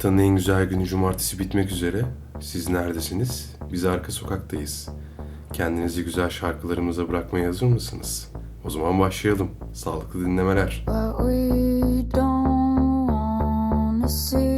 Haftanın en güzel günü cumartesi bitmek üzere. Siz neredesiniz? Biz arka sokaktayız. Kendinizi güzel şarkılarımıza bırakmaya hazır mısınız? O zaman başlayalım. Sağlıklı dinlemeler. What we don't wanna see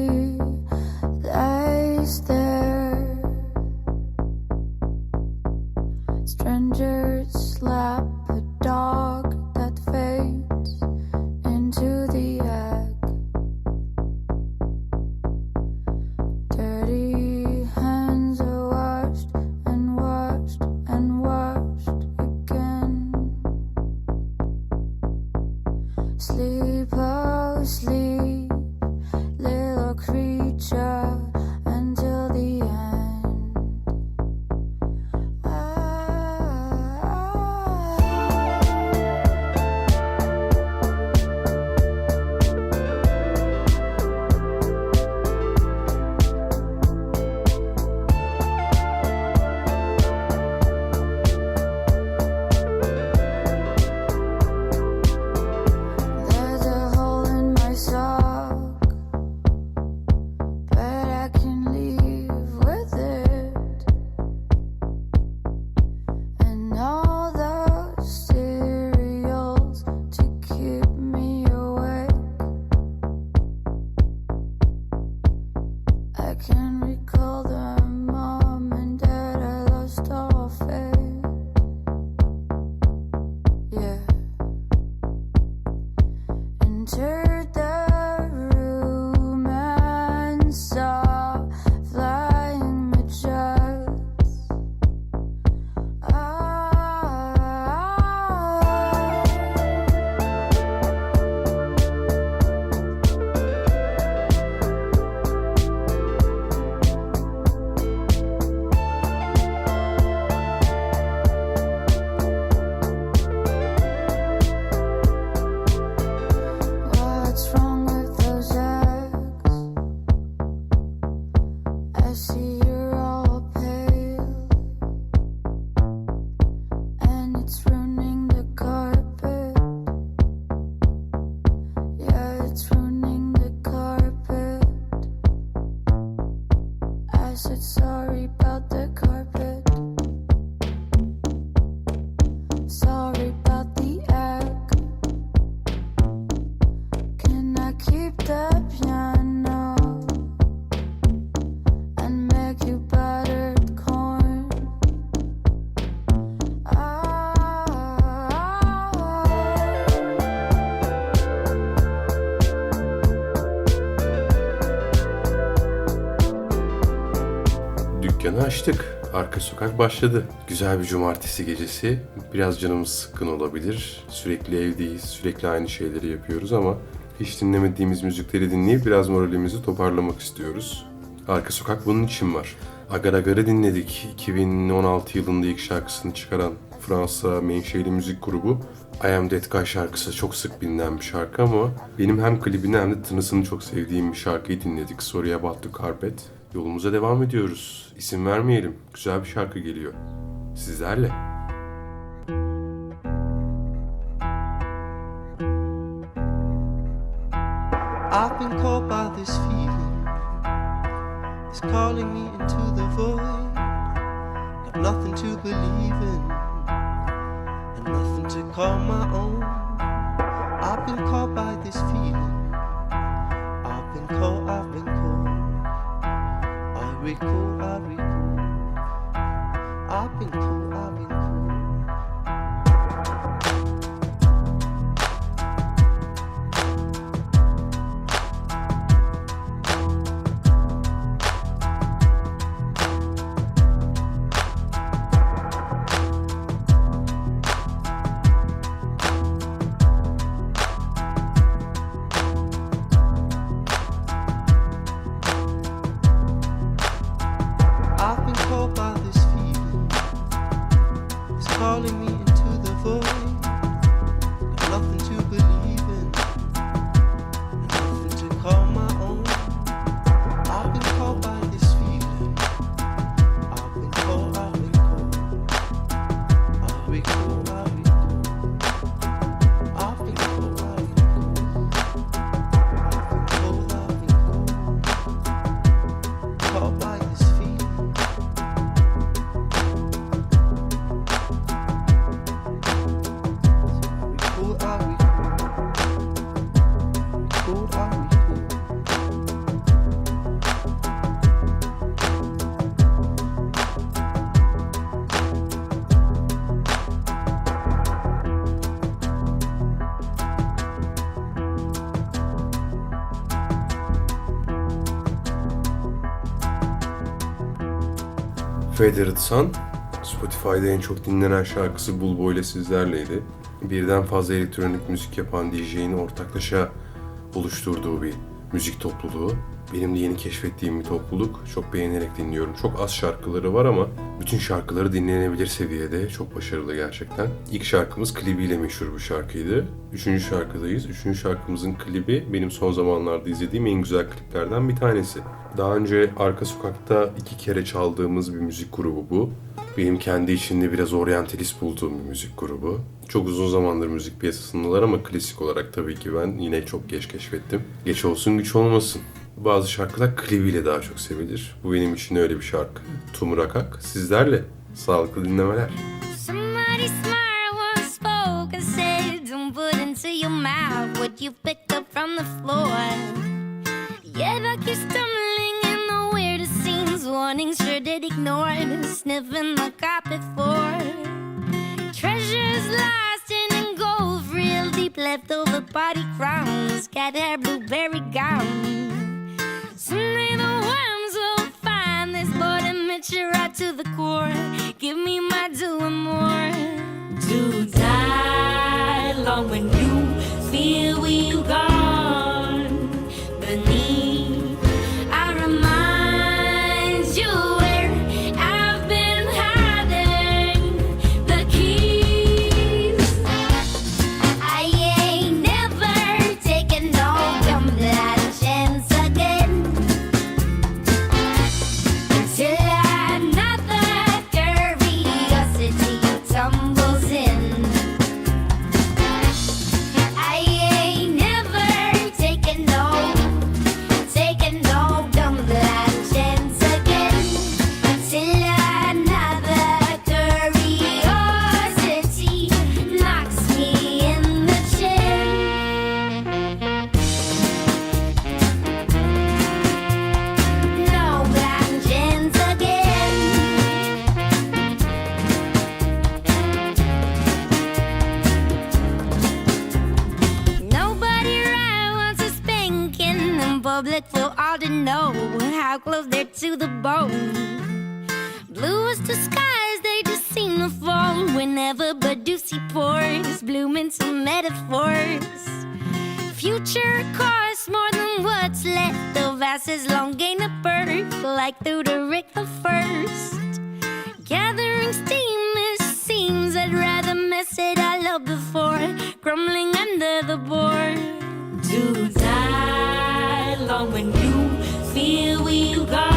Arka sokak başladı. Güzel bir cumartesi gecesi. Biraz canımız sıkkın olabilir. Sürekli evdeyiz, sürekli aynı şeyleri yapıyoruz ama hiç dinlemediğimiz müzikleri dinleyip biraz moralimizi toparlamak istiyoruz. Arka sokak bunun için var. Agar Agar'ı dinledik. 2016 yılında ilk şarkısını çıkaran Fransa menşeli müzik grubu. I Am That Guy şarkısı çok sık bilinen bir şarkı ama benim hem klibini hem de tınısını çok sevdiğim bir şarkıyı dinledik. Sorry About The Carpet. Yolumuza devam ediyoruz. İsim vermeyelim. Güzel bir şarkı geliyor. Sizlerle. I've been caught by this feeling. It's calling me into the void. Got nothing to believe in, and nothing to call my own. I've been caught by this feeling. I recall, I recall. I've been caught, Feathered Sun, Spotify'da en çok dinlenen şarkısı Bulbo ile sizlerleydi. Birden fazla elektronik müzik yapan DJ'in ortaklaşa oluşturduğu bir müzik topluluğu. Benim de yeni keşfettiğim bir topluluk. Çok beğenerek dinliyorum. Çok az şarkıları var ama bütün şarkıları dinlenebilir seviyede. Çok başarılı gerçekten. İlk şarkımız klibiyle meşhur bir şarkıydı. Üçüncü şarkıdayız. Üçüncü şarkımızın klibi benim son zamanlarda izlediğim en güzel kliplerden bir tanesi. Daha önce Arka Sokak'ta iki kere çaldığımız bir müzik grubu bu. Benim kendi içinde biraz oryantalist bulduğum bir müzik grubu. Çok uzun zamandır müzik piyasasındalar ama klasik olarak tabii ki ben yine çok geç keşfettim. Geç olsun güç olmasın. Bazı şarkılar klibiyle daha çok sevilir. Bu benim için öyle bir şarkı. Tumurakak sizlerle. Sağlıklı dinlemeler. And floor. Wanting sure to ignore it, sniffing the carpet for treasures lost in gold, real deep leftover party crowns, cat hair, blueberry gown. Someday the worms will find this bored and mature right to the core. Give me my due and more. To die long when you feel we've gone more than what's left of us as long gain a birth, like Thuderick the First. Gathering steam, it seems I'd rather mess it all up before crumbling under the board. To die long when you feel we've gone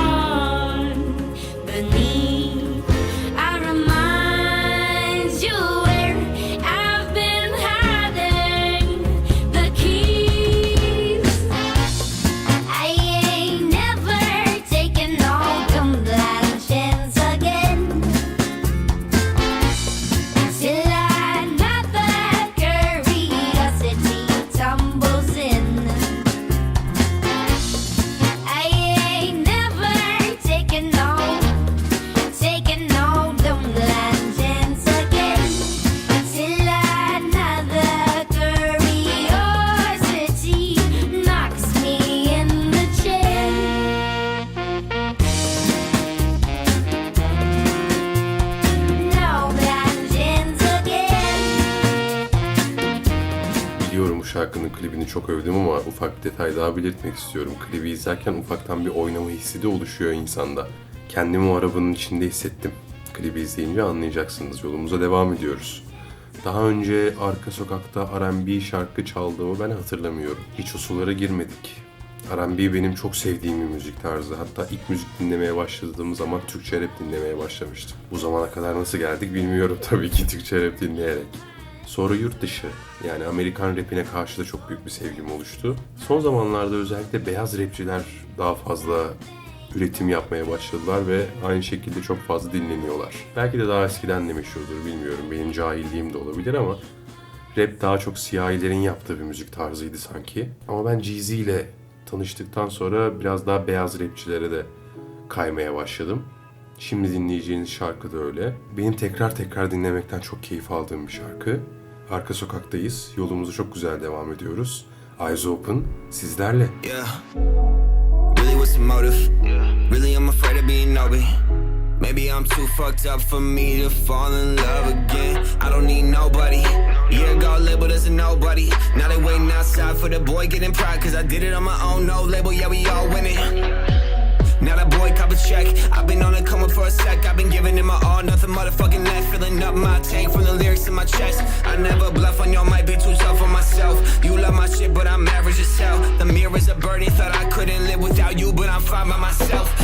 şarkının klibini çok övdüm ama ufak bir detay daha belirtmek istiyorum. Klibi izlerken ufaktan bir oynama hissi de oluşuyor insanda. Kendimi o arabanın içinde hissettim. Klibi izleyince anlayacaksınız. Yolumuza devam ediyoruz. Daha önce arka sokakta R&B şarkı çaldığımı ben hatırlamıyorum. Hiç o sulara girmedik. R&B benim çok sevdiğim bir müzik tarzı. Hatta ilk müzik dinlemeye başladığım zaman Türkçe rap dinlemeye başlamıştım. Bu zamana kadar nasıl geldik bilmiyorum tabii ki Türkçe rap dinleyerek. Sonra yurt dışı yani Amerikan rapine karşı da çok büyük bir sevgim oluştu. Son zamanlarda özellikle beyaz rapçiler daha fazla üretim yapmaya başladılar ve aynı şekilde çok fazla dinleniyorlar. Belki de daha eskiden de meşhurdur bilmiyorum. Benim cahilliğim de olabilir ama rap daha çok siyahilerin yaptığı bir müzik tarzıydı sanki. Ama ben Jeezy ile tanıştıktan sonra biraz daha beyaz rapçilere de kaymaya başladım. Şimdi dinleyeceğiniz şarkı da öyle. Benim tekrar tekrar dinlemekten çok keyif aldığım bir şarkı. Arka sokaktayız. Yolumuza çok güzel devam ediyoruz. Eyes Open sizlerle. Yeah. Really, what's the motive? Really, I'm afraid of being Obi. Maybe I'm too fucked up for me to fall in love again. I don't need nobody. Year ago, labeled as a nobody. Now they waiting outside for the boy getting pride. Cause I did it on my own, no label, yeah, we all winning. Now that boy cop a check. I've been on it coming for a sec. I've been giving him my all, nothing motherfucking left. Filling up my tank from the lyrics in my chest. I never bluff on your might be too tough on myself. You love my shit, but I'm average as hell. The mirror's a burden, thought I couldn't live without you, but I'm fine by myself.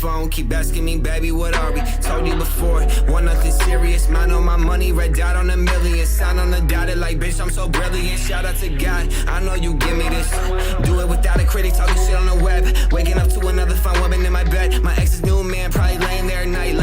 Phone keep asking me, baby, what are we? Told you before, want nothing serious. Mind on my money, red dot on a million. Sign on the dotted like, bitch, I'm so brilliant. Shout out to God, I know you give me this. Do it without a critic, talking shit on the web. Waking up to another fine woman in my bed. My ex's new man probably laying there at night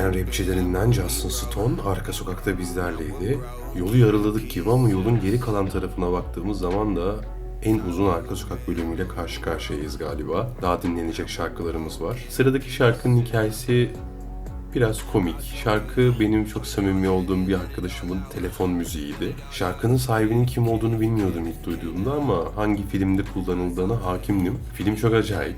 üretken rapçilerinden Justin Stone arka sokakta bizlerleydi. Yolu yarıladık gibi ama yolun geri kalan tarafına baktığımız zaman da en uzun arka sokak bölümüyle karşı karşıyayız galiba. Daha dinlenecek şarkılarımız var. Sıradaki şarkının hikayesi biraz komik. Şarkı benim çok samimi olduğum bir arkadaşımın telefon müziğiydi. Şarkının sahibinin kim olduğunu bilmiyordum ilk duyduğumda ama hangi filmde kullanıldığına hakimdim. Film çok acayip.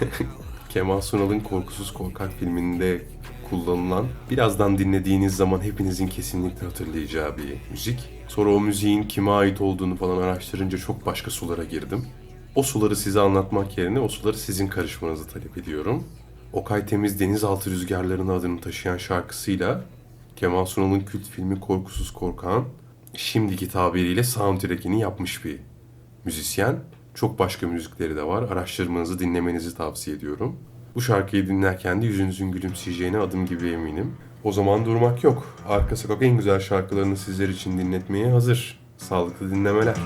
Kemal Sunal'ın Korkusuz Korkak filminde kullanılan, birazdan dinlediğiniz zaman hepinizin kesinlikle hatırlayacağı bir müzik. Sonra o müziğin kime ait olduğunu falan araştırınca çok başka sulara girdim. O suları size anlatmak yerine o suları sizin karışmanızı talep ediyorum. Okay Temiz Denizaltı Rüzgarları'nın adını taşıyan şarkısıyla Kemal Sunal'ın kült filmi Korkusuz Korkan şimdiki tabiriyle soundtrack'ini yapmış bir müzisyen. Çok başka müzikleri de var. Araştırmanızı, dinlemenizi tavsiye ediyorum. Bu şarkıyı dinlerken de yüzünüzün gülümseyeceğine adım gibi eminim. O zaman durmak yok. Arka Sokak en güzel şarkılarını sizler için dinletmeye hazır. Sağlıklı dinlemeler.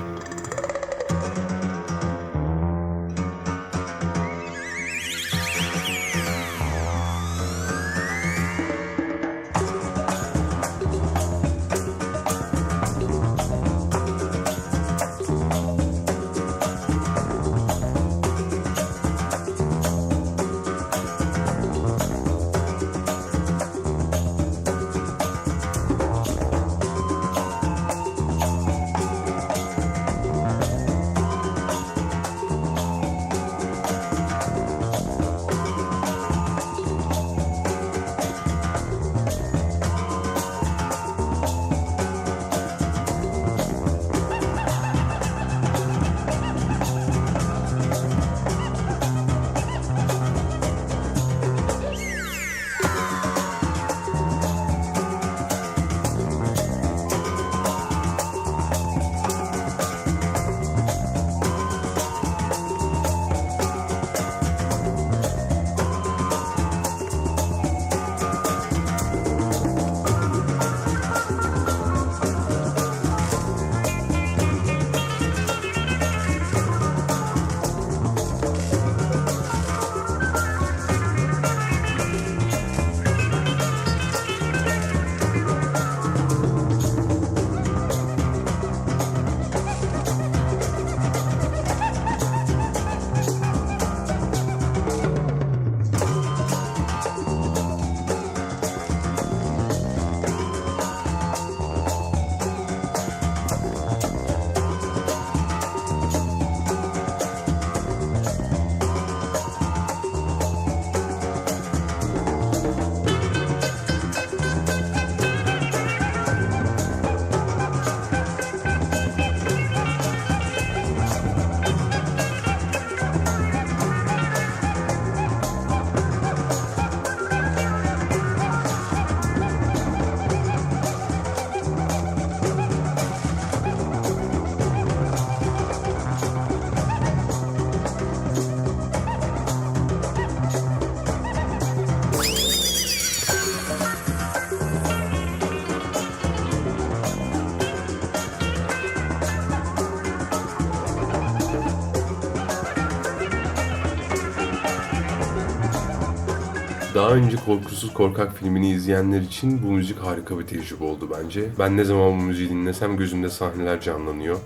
Önce Korkusuz Korkak filmini izleyenler için bu müzik harika bir tecrübe oldu bence. Ben ne zaman bu müziği dinlesem gözümde sahneler canlanıyor.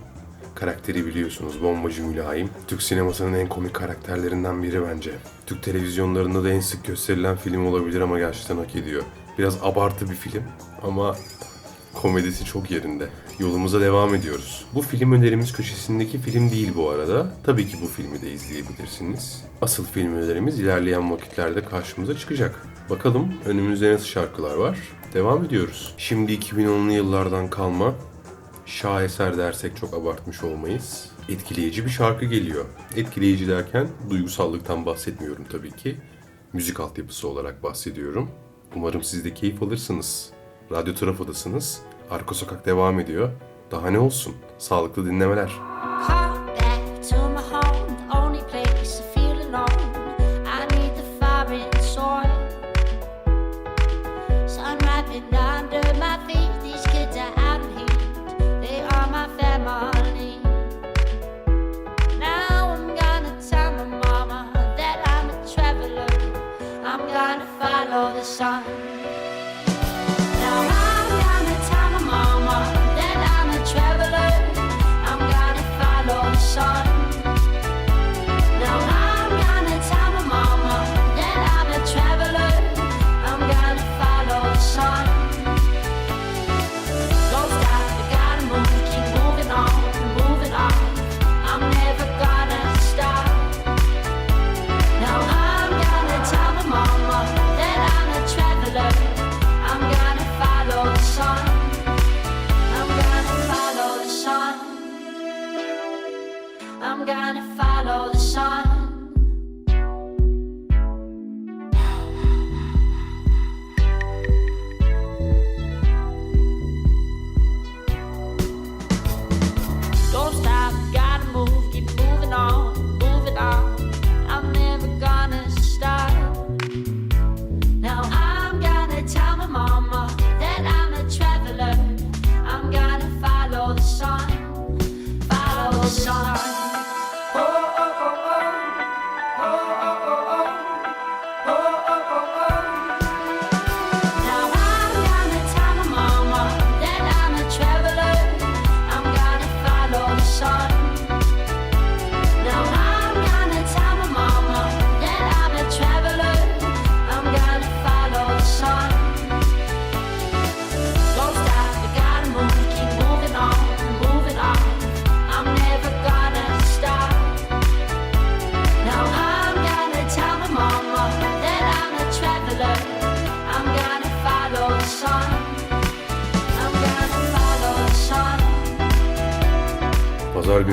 Karakteri biliyorsunuz bombacı mülayim. Türk sinemasının en komik karakterlerinden biri bence. Türk televizyonlarında da en sık gösterilen film olabilir ama gerçekten hak ediyor. Biraz abartı bir film ama komedisi çok yerinde. Yolumuza devam ediyoruz. Bu film önerimiz köşesindeki film değil bu arada. Tabii ki bu filmi de izleyebilirsiniz. Asıl film önerimiz ilerleyen vakitlerde karşımıza çıkacak. Bakalım önümüzde nasıl şarkılar var. Devam ediyoruz. Şimdi 2010'lu yıllardan kalma şaheser dersek çok abartmış olmayız. Etkileyici bir şarkı geliyor. Etkileyici derken duygusallıktan bahsetmiyorum tabii ki. Müzik altyapısı olarak bahsediyorum. Umarım siz de keyif alırsınız. Radyo Trafo'dasınız. Arka Sokak devam ediyor. Daha ne olsun? Sağlıklı dinlemeler. To my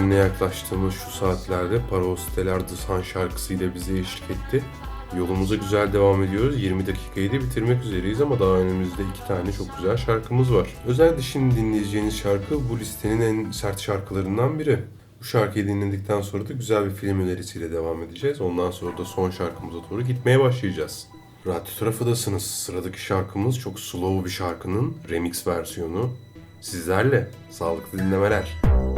Gününe yaklaştığımız şu saatlerde Parosteler The Sun şarkısıyla bize eşlik etti. Yolumuza güzel devam ediyoruz. 20 dakikayı da bitirmek üzereyiz ama daha önümüzde iki tane çok güzel şarkımız var. Özellikle şimdi dinleyeceğiniz şarkı bu listenin en sert şarkılarından biri. Bu şarkıyı dinledikten sonra da güzel bir film önerisiyle devam edeceğiz. Ondan sonra da son şarkımıza doğru gitmeye başlayacağız. Radyo tarafındasınız. Sıradaki şarkımız çok slow bir şarkının remix versiyonu. Sizlerle sağlıklı dinlemeler. Virgin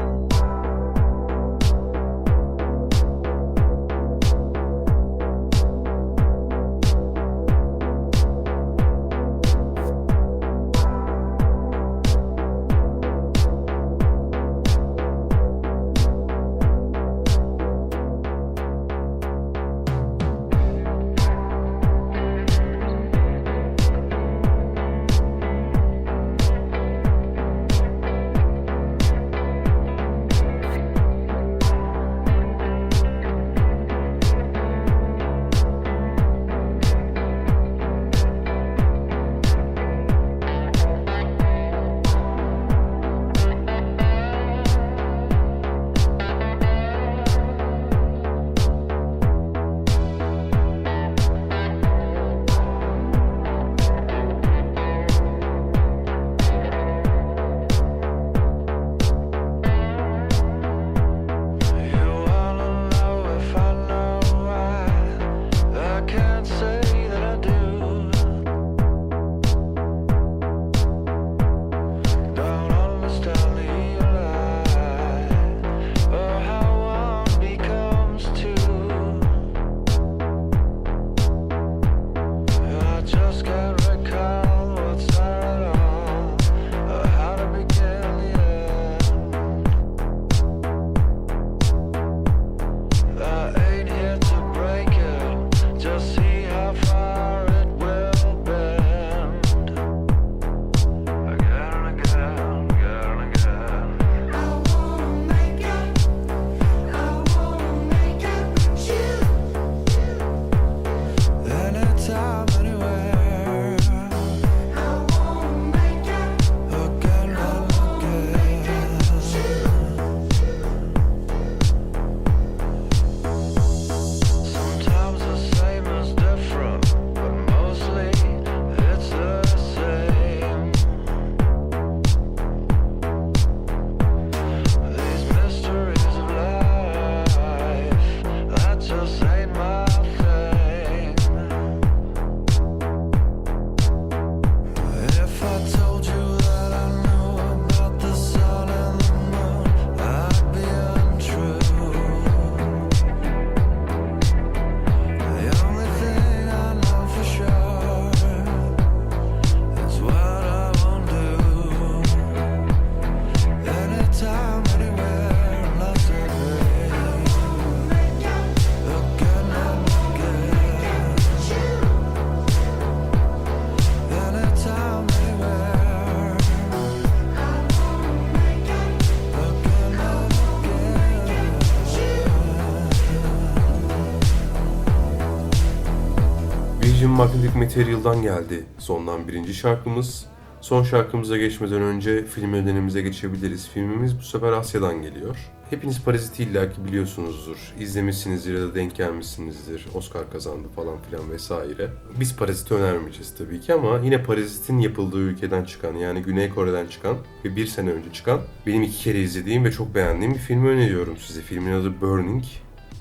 Magnetic Material'dan geldi sondan birinci şarkımız. Son şarkımıza geçmeden önce film ödenimize geçebiliriz. Filmimiz bu sefer Asya'dan geliyor. Hepiniz Parazit'i illaki biliyorsunuzdur. İzlemişsinizdir ya da denk gelmişsinizdir. Oscar kazandı falan filan vesaire. Biz Parazit'i önermeyeceğiz tabii ki ama yine Parazit'in yapıldığı ülkeden çıkan yani Güney Kore'den çıkan ve bir sene önce çıkan benim iki kere izlediğim ve çok beğendiğim bir filmi öneriyorum size. Filmin adı Burning.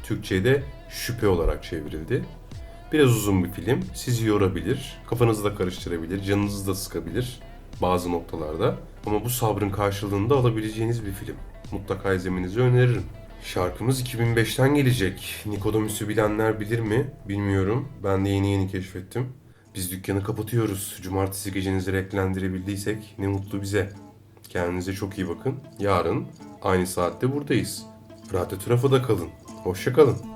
Türkçe'de şüphe olarak çevrildi. Biraz uzun bir film. Sizi yorabilir, kafanızı da karıştırabilir, canınızı da sıkabilir bazı noktalarda. Ama bu sabrın karşılığında alabileceğiniz bir film. Mutlaka izlemenizi öneririm. Şarkımız 2005'ten gelecek. Nikodemus'u bilenler bilir mi? Bilmiyorum. Ben de yeni yeni keşfettim. Biz dükkanı kapatıyoruz. Cumartesi gecenizi renklendirebildiysek ne mutlu bize. Kendinize çok iyi bakın. Yarın aynı saatte buradayız. Radyo Trafo'da kalın. Hoşça kalın.